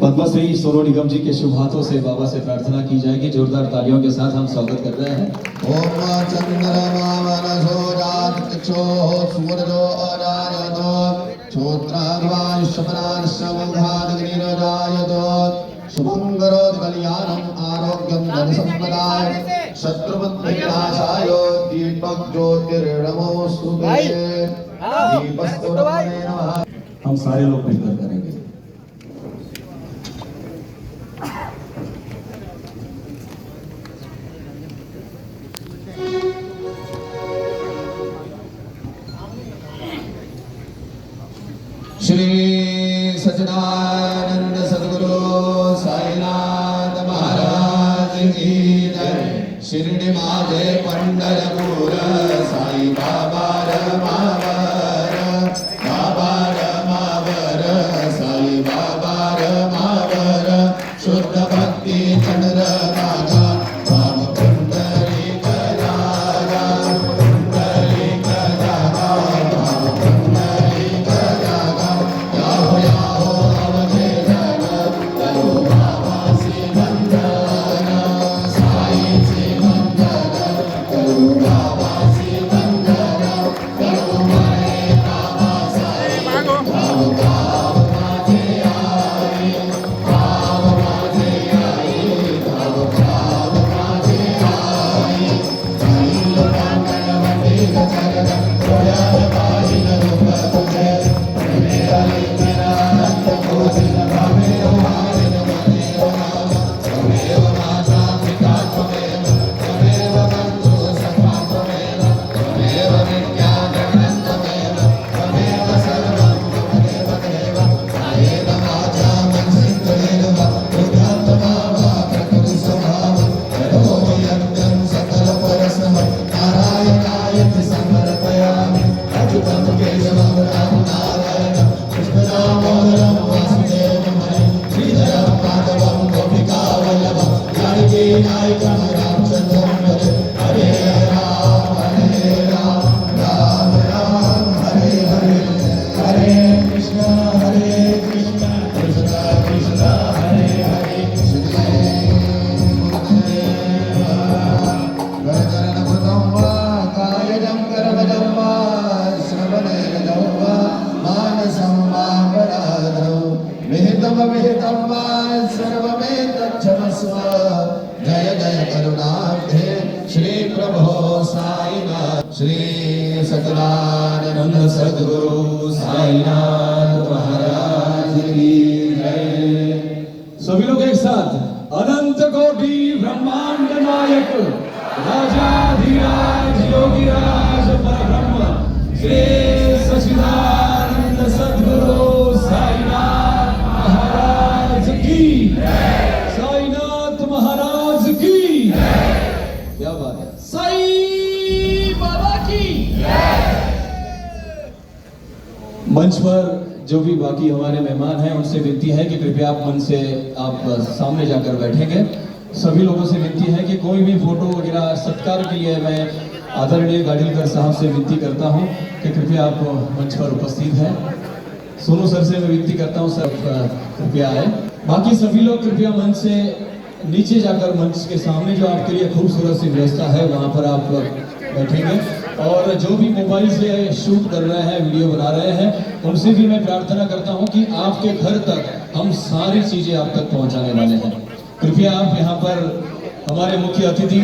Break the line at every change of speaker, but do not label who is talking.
पद्मश्री सोनू निगम जी के शुभ हाथों से बाबा से प्रार्थना की जाएगी। जोरदार तालियों के साथ हम स्वागत कर रहे हैं।
शुभं करोति कल्याणम् आरोग्यं धनसम्पदाय ब्रह्मणे
हम सारे लोग मिलकर करेंगे।
श्री सचिदानंद सदगुरु साईनाथ महाराज की जय। शिर्डी माझे पंढरपूर साई నాయక विहितमविहितं वा जय जय करुणाब्धे श्रीप्रभो साईनाथ। श्री सच्चिदानंद सद्गुरु साईनाथ।
क्या बात है साई बाबा की। मंच पर जो भी बाकी हमारे मेहमान हैं उनसे विनती है कि कृपया आप मन से आप सामने जाकर बैठेंगे। सभी लोगों से विनती है कि कोई भी फ़ोटो वगैरह सत्कार के लिए मैं आदरणीय गाड़ीलकर साहब से विनती करता हूँ कि कृपया आप मंच पर उपस्थित हैं। सोनू सर से मैं विनती करता हूँ सर कृपया आए। बाकी सभी लोग कृपया मंच से नीचे जाकर मंच के सामने जो आपके लिए खूबसूरत सी व्यवस्था है, वहाँ पर आप बैठेंगे। और जो भी मोबाइल से शूट कर रहे हैं, वीडियो बना रहे हैं, उनसे भी मैं प्रार्थना करता हूँ कि आपके घर तक हम सारी चीज़ें आप तक पहुँचाने वाले हैं। कृपया आप यहाँ पर हमारे मुख्य अतिथि